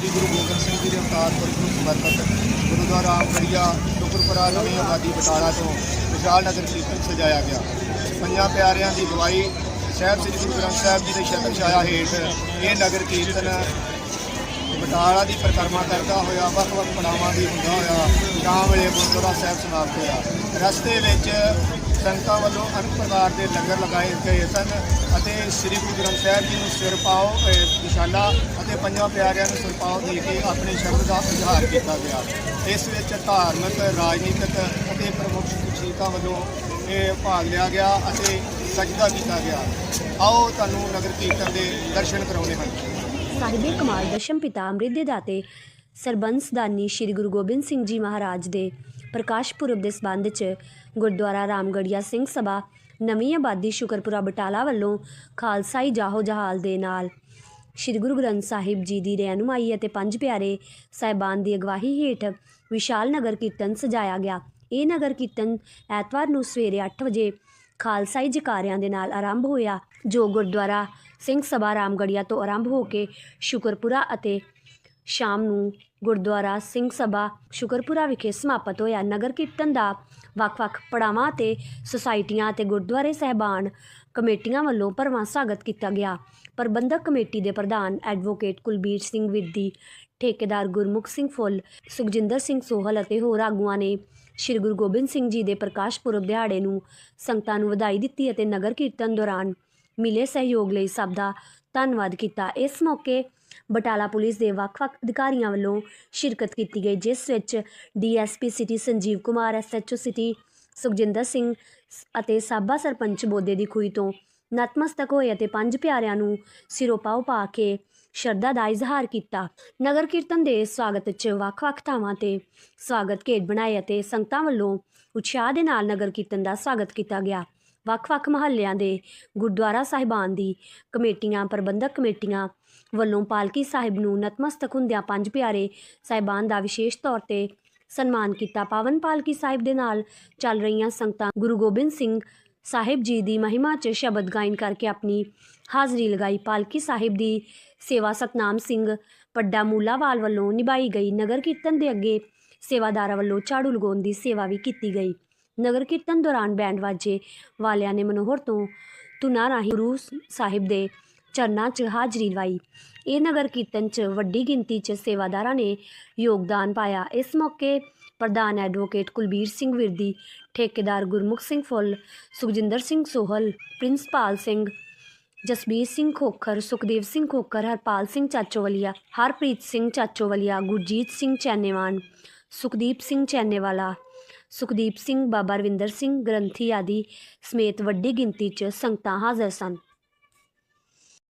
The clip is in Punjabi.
ਸ੍ਰੀ ਗੁਰੂ ਗੋਬਿੰਦ ਸਿੰਘ ਜੀ ਦੇ ਅਵਤਾਰ ਪੁਰਖ ਨੂੰ ਸਮਰਪਿਤ ਗੁਰਦੁਆਰਾ ਆਮਗੜੀਆ ਸ਼ੁਕਰਪੁਰਾ ਨਵੀਂ ਆਬਾਦੀ ਬਟਾਲਾ ਤੋਂ ਵਿਸ਼ਾਲ ਨਗਰ ਕੀਰਤਨ ਸਜਾਇਆ ਗਿਆ। ਪੰਜਾਂ ਪਿਆਰਿਆਂ ਦੀ ਗਵਾਹੀ ਸਾਹਿਬ ਸ੍ਰੀ ਗੁਰੂ ਗ੍ਰੰਥ ਸਾਹਿਬ ਜੀ ਦੇ ਸ਼ਤਰ ਛਾਇਆ ਹੇਠ ਇਹ ਨਗਰ ਕੀਰਤਨ ਬਟਾਲਾ ਦੀ ਪਰਿਕਰਮਾ ਕਰਦਾ ਹੋਇਆ ਵੱਖ-ਵੱਖ ਪੜਾਵਾਂ ਦੀ ਹੁੰਦਾ ਹੋਇਆ, ਸ਼ਾਮ ਵੇਲੇ ਗੁਰਦੁਆਰਾ ਸਾਹਿਬ ਸਮਾਪਤ ਹੋਇਆ। ਰਸਤੇ ਵਿੱਚ ਸੰਗਤਾਂ ਵੱਲੋਂ ਅਨੇਕ ਪ੍ਰਕਾਰ ਦੇ ਲੰਗਰ ਲਗਾਏ ਗਏ ਸਨ ਅਤੇ ਸ੍ਰੀ ਗੁਰੂ ਗ੍ਰੰਥ ਸਾਹਿਬ ਜੀ ਨੂੰ ਸਿਰ ਪਾਓ ਅਹ, ਅਤੇ ਪੰਜਾਂ ਪਿਆਰਿਆਂ ਨੂੰ ਸਿਰ ਪਾਓ ਦੇ ਕੇ ਆਪਣੇ ਸ਼ਬਦ ਦਾ ਇਜ਼ਹਾਰ ਕੀਤਾ ਗਿਆ। ਇਸ ਵਿੱਚ ਧਾਰਮਿਕ ਰਾਜਨੀਤਿਕ ਅਤੇ ਪ੍ਰਮੁੱਖ ਸ਼ਖਸੀਅਤਾਂ ਵੱਲੋਂ ਇਹ ਭਾਗ ਲਿਆ ਗਿਆ ਅਤੇ ਸਜਦਾ ਕੀਤਾ ਗਿਆ। ਆਓ ਤੁਹਾਨੂੰ ਨਗਰ ਕੀਰਤਨ ਦੇ ਦਰਸ਼ਨ ਕਰਾਉਣੇ ਹਨ ਸਾਹਿਬੇ ਕਮਾਲ ਦਸ਼ਮ ਪਿਤਾ ਅੰਮ੍ਰਿਤ ਦੇ ਦਾਤੇ ਸਰਬੰਸਦਾਨੀ ਸ੍ਰੀ ਗੁਰੂ ਗੋਬਿੰਦ ਸਿੰਘ ਜੀ ਮਹਾਰਾਜ ਦੇ ਪ੍ਰਕਾਸ਼ ਪੁਰਬ ਦੇ ਸਬੰਧ 'ਚ ਗੁਰਦੁਆਰਾ ਰਾਮਗੜੀਆ ਸਿੰਘ ਸਭਾ ਨਵੀਂ ਆਬਾਦੀ ਸ਼ੁਕਰਪੁਰਾ ਬਟਾਲਾ ਵੱਲੋਂ ਖਾਲਸਾਈ ਜਾਹੋ ਜਹਾਲ ਦੇ ਨਾਲ ਸ੍ਰੀ ਗੁਰੂ ਗ੍ਰੰਥ ਸਾਹਿਬ ਜੀ ਦੀ ਰਹਿਨੁਮਾਈ ਅਤੇ ਪੰਜ ਪਿਆਰੇ ਸਾਹਿਬਾਨ ਦੀ ਅਗਵਾਈ ਹੇਠ ਵਿਸ਼ਾਲ ਨਗਰ ਕੀਰਤਨ ਸਜਾਇਆ ਗਿਆ। ਇਹ ਨਗਰ ਕੀਰਤਨ ਐਤਵਾਰ ਨੂੰ ਸਵੇਰੇ 8 ਵਜੇ ਖਾਲਸਾਈ ਜਕਾਰਿਆਂ ਦੇ ਨਾਲ ਆਰੰਭ ਹੋਇਆ, ਜੋ ਗੁਰਦੁਆਰਾ ਸਿੰਘ ਸਭਾ ਰਾਮਗੜੀਆ ਤੋਂ ਆਰੰਭ ਹੋ ਕੇ ਸ਼ੁਕਰਪੁਰਾ ਅਤੇ ਸ਼ਾਮ ਨੂੰ ਗੁਰਦੁਆਰਾ ਸਿੰਘ ਸਭਾ ਸ਼ੁਕਰਪੁਰਾ ਵਿਖੇ ਸਮਾਪਤ ਹੋਇਆ। ਨਗਰ ਕੀਰਤਨ ਦਾ ਵੱਖ-ਵੱਖ ਪੜਾਵਾਂ ਤੇ ਸੁਸਾਇਟੀਆਂ ਅਤੇ ਗੁਰਦੁਆਰੇ ਸਹਿਬਾਨ ਕਮੇਟੀਆਂ ਵੱਲੋਂ ਭਰਵਾਂ ਸਵਾਗਤ ਕੀਤਾ ਗਿਆ। ਪ੍ਰਬੰਧਕ ਕਮੇਟੀ ਦੇ ਪ੍ਰਧਾਨ ਐਡਵੋਕੇਟ ਕੁਲਬੀਰ ਸਿੰਘ ਵਿੱਦੀ ਠੇਕੇਦਾਰ ਗੁਰਮੁਖ ਸਿੰਘ ਫੁੱਲ, ਸੁਖਜਿੰਦਰ ਸਿੰਘ ਸੋਹਲ ਅਤੇ ਹੋਰ ਆਗੂਆਂ ਨੇ ਸ੍ਰੀ ਗੁਰੂ ਗੋਬਿੰਦ ਸਿੰਘ ਜੀ ਦੇ ਪ੍ਰਕਾਸ਼ ਪੁਰਬ ਦਿਹਾੜੇ ਨੂੰ ਸੰਗਤਾਂ ਨੂੰ ਵਧਾਈ ਦਿੱਤੀ ਅਤੇ ਨਗਰ ਕੀਰਤਨ ਦੌਰਾਨ ਮਿਲੇ ਸਹਿਯੋਗ ਲਈ ਸਭ ਦਾ ਧੰਨਵਾਦ ਕੀਤਾ। ਇਸ ਮੌਕੇ ਬਟਾਲਾ ਪੁਲਿਸ ਦੇ ਵੱਖ-ਵੱਖ ਅਧਿਕਾਰੀਆਂ ਵੱਲੋਂ ਸ਼ਿਰਕਤ ਕੀਤੀ ਗਈ, ਜਿਸ ਵਿੱਚ DSP city Sanjeev Kumar, SHO city Sukhjinder Singh ਅਤੇ ਸਾਬਾ ਸਰਪੰਚ ਬੋਦੇ ਦੀ ਖੂਈ ਤੋਂ ਨਤਮਸਤਕ ਹੋਏ ਅਤੇ ਪੰਜ ਪਿਆਰਿਆਂ ਨੂੰ ਸਿਰੋਪਾਓ ਪਾ ਕੇ ਸ਼ਰਧਾ ਦਾ ਇਜ਼ਹਾਰ ਕੀਤਾ। ਨਗਰ ਕੀਰਤਨ ਦੇ ਸਵਾਗਤ ਵਿੱਚ ਵੱਖ-ਵੱਖ ਥਾਵਾਂ ਤੇ ਸਵਾਗਤ ਗੇਟ ਬਣਾਏ ਅਤੇ ਸੰਗਤਾਂ ਵੱਲੋਂ ਉਤਸ਼ਾਹ ਦੇ ਨਾਲ ਨਗਰ ਕੀਰਤਨ ਦਾ ਸਵਾਗਤ ਕੀਤਾ ਗਿਆ। ਵੱਖ-ਵੱਖ ਮਹੱਲਿਆਂ ਦੇ ਗੁਰਦੁਆਰਾ ਸਾਹਿਬਾਨ ਦੀ ਕਮੇਟੀਆਂ, ਪ੍ਰਬੰਧਕ ਕਮੇਟੀਆਂ ਵੱਲੋਂ ਪਾਲਕੀ ਸਾਹਿਬ ਨੂੰ ਨਤਮਸਤਕ ਹੁੰਦਿਆਂ ਪੰਜ ਪਿਆਰੇ ਸਾਹਿਬਾਨ ਦਾ ਵਿਸ਼ੇਸ਼ ਤੌਰ ਤੇ ਸਨਮਾਨ ਕੀਤਾ। ਪਾਵਨ ਪਾਲਕੀ ਸਾਹਿਬ ਦੇ ਨਾਲ ਚੱਲ ਰਹੀਆਂ ਸੰਗਤਾਂ ਗੁਰੂ ਗੋਬਿੰਦ ਸਿੰਘ ਸਾਹਿਬ ਜੀ ਦੀ ਮਹਿਮਾ 'ਚ ਸ਼ਬਦ ਗਾਇਨ ਕਰਕੇ ਆਪਣੀ ਹਾਜ਼ਰੀ ਲਗਾਈ। ਪਾਲਕੀ ਸਾਹਿਬ ਦੀ ਸੇਵਾ ਸਤਨਾਮ ਸਿੰਘ ਪੱਡਾ ਮੂਲਾਵਾਲ ਵੱਲੋਂ ਨਿਭਾਈ ਗਈ। ਨਗਰ ਕੀਰਤਨ ਦੇ ਅੱਗੇ ਸੇਵਾਦਾਰਾਂ ਵੱਲੋਂ ਝਾੜੂ ਲਗਾਉਣ ਦੀ ਸੇਵਾ ਵੀ ਕੀਤੀ ਗਈ। ਨਗਰ ਕੀਰਤਨ ਦੌਰਾਨ ਬੈਂਡ ਵਾਜੇ ਵਾਲਿਆਂ ਨੇ ਮਨੋਹਰ ਤੋਂ ਧੁਨਾਂ ਰਾਹੀਂ ਗੁਰੂ ਸਾਹਿਬ ਦੇ ਚਰਨਾਂ 'ਚ ਹਾਜ਼ਰੀ ਲਵਾਈ। ਇਹ ਨਗਰ ਕੀਰਤਨ 'ਚ ਵੱਡੀ ਗਿਣਤੀ 'ਚ ਸੇਵਾਦਾਰਾਂ ਨੇ ਯੋਗਦਾਨ ਪਾਇਆ। ਇਸ ਮੌਕੇ ਪ੍ਰਧਾਨ ਐਡਵੋਕੇਟ ਕੁਲਬੀਰ ਸਿੰਘ ਵਿਰਦੀ ਠੇਕੇਦਾਰ ਗੁਰਮੁਖ ਸਿੰਘ ਫੁੱਲ, ਸੁਖਜਿੰਦਰ ਸਿੰਘ ਸੋਹਲ, ਪ੍ਰਿੰਸਪਾਲ ਸਿੰਘ ਜਸਬੀਰ ਸਿੰਘ ਖੋਖਰ, ਸੁਖਦੇਵ ਸਿੰਘ ਖੋਖਰ, ਹਰਪਾਲ ਸਿੰਘ ਚਾਚੋਵਲੀਆ, ਹਰਪ੍ਰੀਤ ਸਿੰਘ ਚਾਚੋਵਲੀਆ, ਗੁਰਜੀਤ ਸਿੰਘ ਚੈਨੇਵਾਨ, ਸੁਖਦੀਪ ਸਿੰਘ ਚੈਨੇਵਾਲਾ ਸੁਖਦੀਪ ਸਿੰਘ ਬਾਬਾ ਰਵਿੰਦਰ ਸਿੰਘ ਗ੍ਰੰਥੀ ਆਦਿ ਸਮੇਤ ਵੱਡੀ ਗਿਣਤੀ 'ਚ ਸੰਗਤਾਂ ਹਾਜ਼ਰ ਸਨ।